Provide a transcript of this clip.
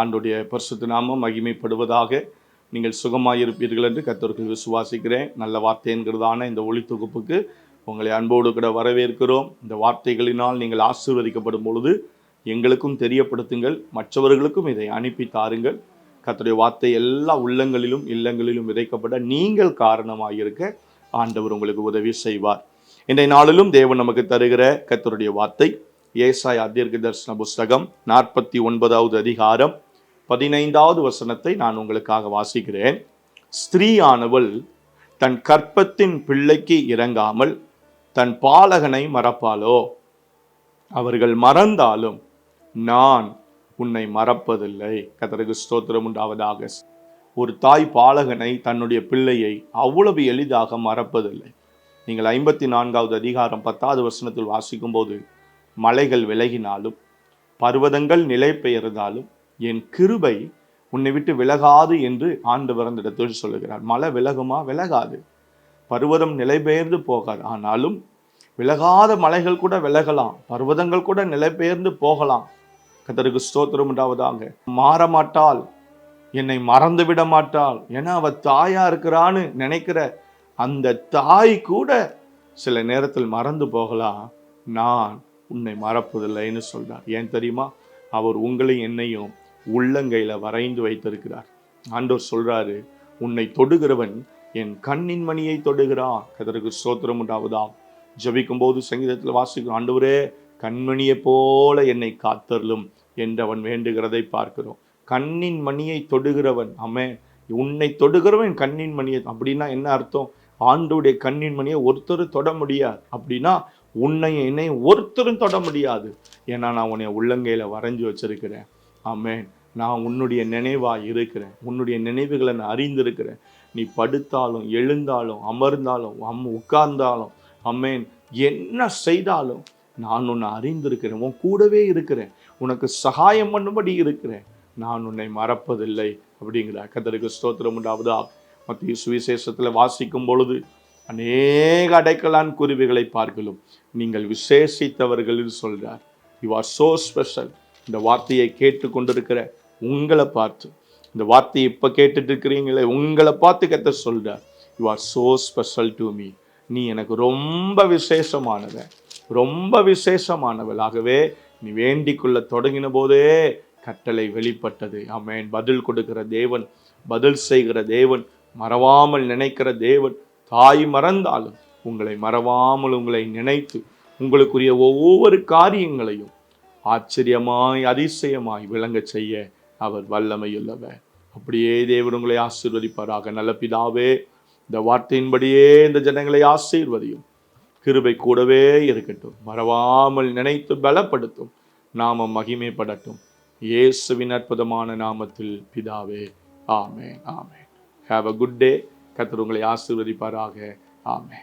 ஆண்டுடைய பரிசுத்த நாமம் மகிமைப்படுவதாக நீங்கள் சுகமாக இருப்பீர்கள் என்று கத்தருக்கு விசுவாசிக்கிறேன். நல்ல வார்த்தை என்கிறதான இந்த ஒளி தொகுப்புக்கு உங்களை அன்போடு கூட வரவேற்கிறோம். இந்த வார்த்தைகளினால் நீங்கள் ஆசீர்வதிக்கப்படும் பொழுது எங்களுக்கும் தெரியப்படுத்துங்கள். மற்றவர்களுக்கும் இதை அனுப்பி தாருங்கள். கத்தருடைய வார்த்தை எல்லா உள்ளங்களிலும் இல்லங்களிலும் விதைக்கப்பட நீங்கள் காரணமாக இருக்க ஆண்டவர் உங்களுக்கு உதவி செய்வார். இன்றைய நாளிலும் தேவன் நமக்கு தருகிற கர்த்தருடைய வார்த்தை ஏசாய் தீர்க்க தரிசன புஸ்தகம் நாற்பத்தி ஒன்பதாவது அதிகாரம் பதினைந்தாவது வசனத்தை நான் உங்களுக்காக வாசிக்கிறேன். ஸ்திரீயானவள் தன் கற்பத்தின் பிள்ளைக்கு இறங்காமல் தன் பாலகனை மறப்பாளோ? அவர்கள் மறந்தாலும் நான் உன்னை மறப்பதில்லை. கத்தருக்கு ஸ்தோத்திரம் உண்டாவதாக. ஒரு தாய் பாலகனை தன்னுடைய பிள்ளையை அவ்வளவு எளிதாக மறப்பதில்லை. நீங்கள் ஐம்பத்தி நான்காவது அதிகாரம் பத்தாவது வசனத்தில் வாசிக்கும்போது மலைகள் விலகினாலும் பர்வதங்கள் நிலை பெயர்ந்தாலும் என் கிருபை உன்னை விட்டு விலகாது என்று ஆண்டவர் அந்த இடத்தில் சொல்லுகிறார். மலை விலகுமா? விலகாது. பர்வதம் நிலைபெயர்ந்து போகாது. ஆனாலும் விலகாத மலைகள் கூட விலகலாம். பர்வதங்கள் கூட நிலைபெயர்ந்து போகலாம். கத்தருக்கு ஸ்தோத்திரம் உண்டாவதாக. மாற மாட்டாள் என்னை மறந்து விட மாட்டாள். ஏன்னா அவ தாயா இருக்கிறான்னு நினைக்கிற அந்த தாய் கூட சில நேரத்தில் மறந்து போகலாம். நான் உன்னை மறப்பதில்லைன்னு சொல்றார். ஏன் தெரியுமா? அவர் உங்களையும் என்னையும் உள்ளங்கையில் வரைந்து வைத்திருக்கிறார். ஆண்டோர் சொல்கிறாரு உன்னை தொடுகிறவன் என் கண்ணின் மணியை தொடுகிறான். கதருக்கு ஸ்தோத்திரம் உண்டாவதாம். ஜபிக்கும் போது சங்கீதத்தில் வாசிக்கிறோம் ஆண்டவரே கண்மணியை போல என்னை காத்தருளும் என்று அவன் வேண்டுகிறதை பார்க்கிறோம். கண்ணின் மணியை தொடுகிறவன். அமே உன்னை தொடுகிறவன் கண்ணின் மணியை அப்படின்னா என்ன அர்த்தம்? ஆண்டோடைய கண்ணின் மணியை ஒருத்தர் தொட முடியாது. அப்படின்னா உன்னை என்னை ஒருத்தரும் தொட முடியாது. ஏன்னா நான் உன்னை உள்ளங்கையில் வரைஞ்சி வச்சிருக்கிறேன். ஆமேன். நான் உன்னுடைய நினைவாக இருக்கிறேன். உன்னுடைய நினைவுகளை நான் அறிந்திருக்கிறேன். நீ படுத்தாலும் எழுந்தாலும் அமர்ந்தாலும் அம் உட்கார்ந்தாலும் அம்மேன் என்ன செய்தாலும் நான் உன்னை அறிந்திருக்கிறேன். உன் கூடவே இருக்கிறேன். உனக்கு சகாயம் பண்ணும்படி இருக்கிறேன். நான் உன்னை மறப்பதில்லை அப்படிங்கிற கத்தருக்கு ஸ்தோத்திரம் உண்டாவதா மத்திய சுவிசேஷத்தில் வாசிக்கும் பொழுது அநேக அடைக்கலான் குருவிகளை பார்க்கலும். நீங்கள் விசேஷித்தவர்கள் சொல்கிறார் யூ ஆர் சோ ஸ்பெஷல் இந்த வார்த்தையை கேட்டு கொண்டிருக்கிற உங்களை பார்த்து. இந்த வார்த்தையை இப்போ கேட்டுட்டு இருக்கிறீங்களே உங்களை பார்த்து கத்த சொல்கிற you are so special to me நீ எனக்கு ரொம்ப விசேஷமானவன் ரொம்ப விசேஷமானவள். ஆகவே நீ வேண்டிக் கொள்ள தொடங்கின போதே கட்டளை வெளிப்பட்டது. ஆமேன். பதில் கொடுக்கிற தேவன் பதில் செய்கிற தேவன் மறவாமல் நினைக்கிற தேவன். தாய் மறந்தாலும் உங்களை மறவாமல் உங்களை நினைத்து உங்களுக்குரிய ஒவ்வொரு காரியங்களையும் ஆச்சரியமாய் அதிசயமாய் விளங்க செய்ய அவர் வல்லமையுள்ளவர். அப்படியே தேவன் உங்களை ஆசீர்வதிப்பாராக. நல்ல பிதாவே இந்த வார்த்தையின்படியே இந்த ஜனங்களை ஆசீர்வதியும். கிருபை கூடவே இருக்கட்டும். மறவாமல் நினைத்து பலப்படுத்தும். நாமம் மகிமைப்படட்டும். இயேசுவின் அற்புதமான நாமத்தில் பிதாவே ஆமே ஆமே ஹாவ் அ குட் டே கத்தர் உங்களை ஆசீர்வதிப்பாராக. ஆமே